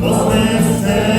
Вознесе